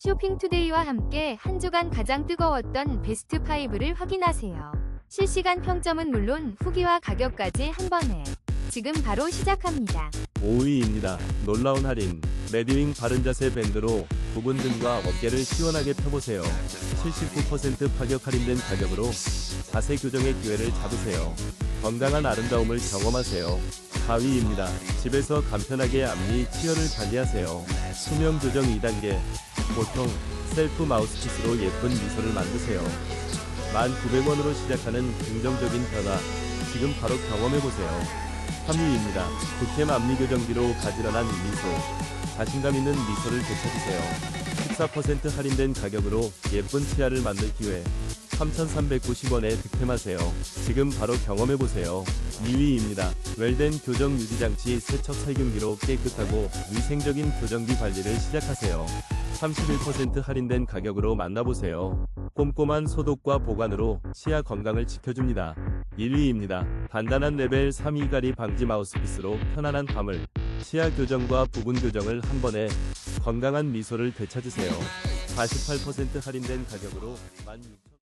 쇼핑투데이와 함께 한 주간 가장 뜨거웠던 베스트 5를 확인하세요. 실시간 평점은 물론 후기와 가격까지 한 번에 지금 바로 시작합니다. 5위입니다. 놀라운 할인. 레디윙 바른 자세 밴드로 부분 등과 어깨를 시원하게 펴보세요. 79% 파격 할인된 가격으로 자세 교정의 기회를 잡으세요. 건강한 아름다움을 경험하세요. 4위입니다. 집에서 간편하게 앞니 치열을 관리하세요. 수면 교정 2단계. 보통 셀프 마우스피스로 예쁜 미소를 만드세요. 1,900원으로 시작하는 긍정적인 변화. 지금 바로 경험해보세요. 3위입니다. 북캠 앞니 교정기로 가지런한 미소. 자신감 있는 미소를 되찾으세요. 14% 할인된 가격으로 예쁜 치아를 만들 기회. 3,390원에 득템하세요. 지금 바로 경험해보세요. 2위입니다. 웰덴 교정 유지장치 세척 살균기로 깨끗하고 위생적인 교정기 관리를 시작하세요. 31% 할인된 가격으로 만나보세요. 꼼꼼한 소독과 보관으로 치아 건강을 지켜줍니다. 1위입니다. 단단한 레벨 3 이가리 방지 마우스피스로 편안한 밤을 치아 교정과 부분 교정을 한 번에 건강한 미소를 되찾으세요. 48% 할인된 가격으로 16,000원